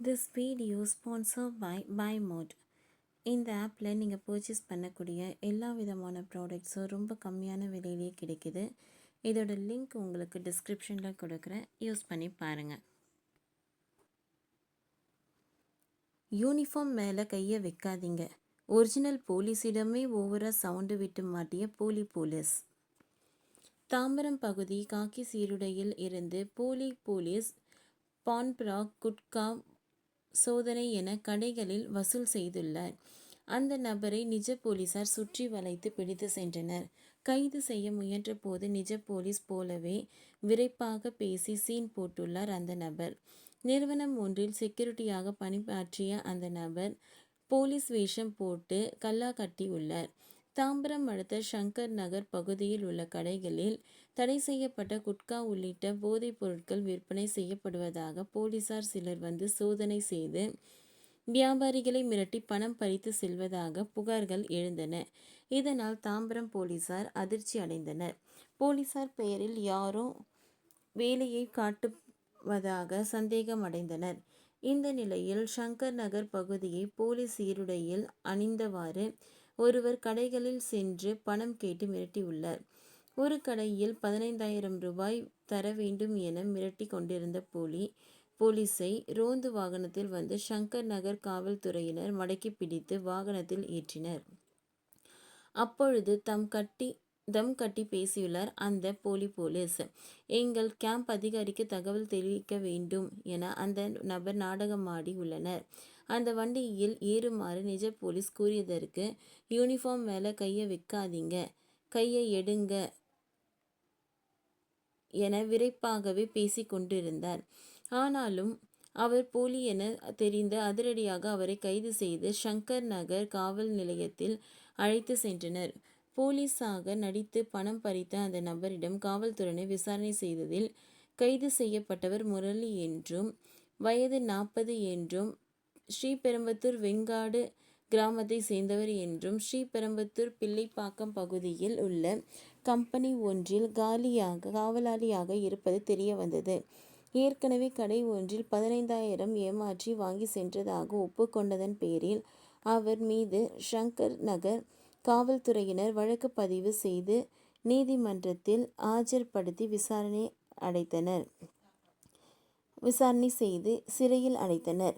This video sponsor by by mode இந்த ஆப்பில் நீங்கள் பர்ச்சேஸ் பண்ணக்கூடிய எல்லா விதமான ப்ராடக்ட்ஸும் ரொம்ப கம்மியான விலையிலேயே கிடைக்குது. இதோட லிங்க் உங்களுக்கு டிஸ்கிரிப்ஷனில் கொடுக்குறேன். யூஸ் பண்ணி பாருங்கள் யூனிஃபார்ம் மேலே கையை வைக்காதீங்க. ஒரிஜினல் போலீஸிடமே ஓவராக சவுண்டு விட்டு மாட்டிய போலி போலீஸ் தாம்பரம் பகுதி காக்கி சீருடையில் இருந்து போலி போலீஸ் பான்பிராக் குட்கா சோதனை என கடைகளில் வசூல் செய்துள்ளார். அந்த நபரை நிஜ போலீசார் சுற்றி வளைத்து பிடித்து சென்றனர். கைது செய்ய முயன்ற போது நிஜ போலீஸ் போலவே விரைப்பாக பேசி சீன் போட்டுள்ளார் அந்த நபர். நிறுவனம் ஒன்றில் செக்யூரிட்டியாக பணியாற்றிய அந்த நபர் போலீஸ் வேஷம் போட்டு கல்லா கட்டியுள்ளார். தாம்பரம் அடுத்த சங்கர் நகர் பகுதியில் உள்ள கடைகளில் தடை செய்யப்பட்ட குட்கா உள்ளிட்ட போதைப் பொருட்கள் விற்பனை செய்யப்படுவதாக போலீசார் சிலர் வந்து சோதனை செய்து வியாபாரிகளை மிரட்டி பணம் பறித்து செல்வதாக புகார்கள் எழுந்தன. இதனால் தாம்பரம் போலீசார் அதிர்ச்சி அடைந்தனர். போலீசார் பெயரில் யாரோ வேலையை காட்டுவதாக சந்தேகம் அடைந்தனர். இந்த நிலையில் சங்கர் நகர் பகுதியை போலீஸ் சீருடையில் அணிந்தவாறு ஒருவர் கடைகளில் சென்று பணம் கேட்டு மிரட்டியுள்ளார் ஒரு கடையில் பதினைந்தாயிரம் ரூபாய் தர வேண்டும் என மிரட்டி கொண்டிருந்த போலி போலீஸை ரோந்து வாகனத்தில் வந்து சங்கர் நகர் காவல்துறையினர் மடக்கி பிடித்து வாகனத்தில் ஏற்றினர். அப்பொழுது தம் கட்டி தம் கட்டி பேசியுள்ளார். அந்த போலி போலீஸ் எங்கள் கேம்ப் அதிகாரிக்கு தகவல் தெரிவிக்க வேண்டும் என அந்த நபர் நாடகமாடி உள்ளனர். அந்த வண்டியில் ஏறுமாறு நிஜ போலீஸ் கூறியதற்கு யூனிஃபார்ம் மேலே கையை வைக்காதீங்க கையை எடுங்க என விரைப்பாகவே பேசி கொண்டிருந்தார். ஆனாலும் அவர் போலி என தெரிந்து அதிரடியாக அவரை கைது செய்து சங்கர் நகர் காவல் நிலையத்தில் அழைத்து சென்றனர். போலீஸாக நடித்து பணம் பறித்த அந்த நபரிடம் காவல்துறையினர் விசாரணை செய்ததில் கைது செய்யப்பட்டவர் முரளி என்றும் வயது நாற்பது என்றும் ஸ்ரீபெரும்பத்தூர் வெங்காடு கிராமத்தை சேர்ந்தவர் என்றும் ஸ்ரீபெரும்பத்தூர் பிள்ளைப்பாக்கம் பகுதியில் உள்ள கம்பெனி ஒன்றில் காலியாக காவலாளியாக இருப்பது தெரிய வந்தது ஏற்கனவே கடை ஒன்றில் பதினைந்தாயிரம் ஏமாற்றி வாங்கி சென்றதாக ஒப்புக்கொண்டதன் பேரில் அவர் மீது ஷங்கர் நகர் காவல்துறையினர் வழக்கு பதிவு செய்து நீதிமன்றத்தில் ஆஜர்படுத்தி விசாரணை அடைத்தனர். விசாரணை செய்து சிறையில் அடைத்தனர்.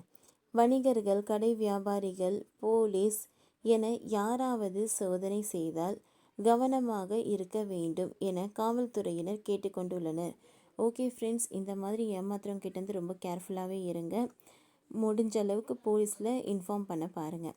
வணிகர்கள் கடை வியாபாரிகள் போலீஸ் என யாராவது சோதனை செய்தால் கவனமாக இருக்க வேண்டும் என காவல்துறையினர் கேட்டுக்கொண்டுள்ளனர் ஓகே ஃப்ரெண்ட்ஸ் இந்த மாதிரி ஏமாத்திரம் கிட்டேருந்து ரொம்ப கேர்ஃபுல்லாகவே இருங்க. முடிஞ்ச அளவுக்கு போலீஸில் இன்ஃபார்ம் பண்ண பாருங்கள்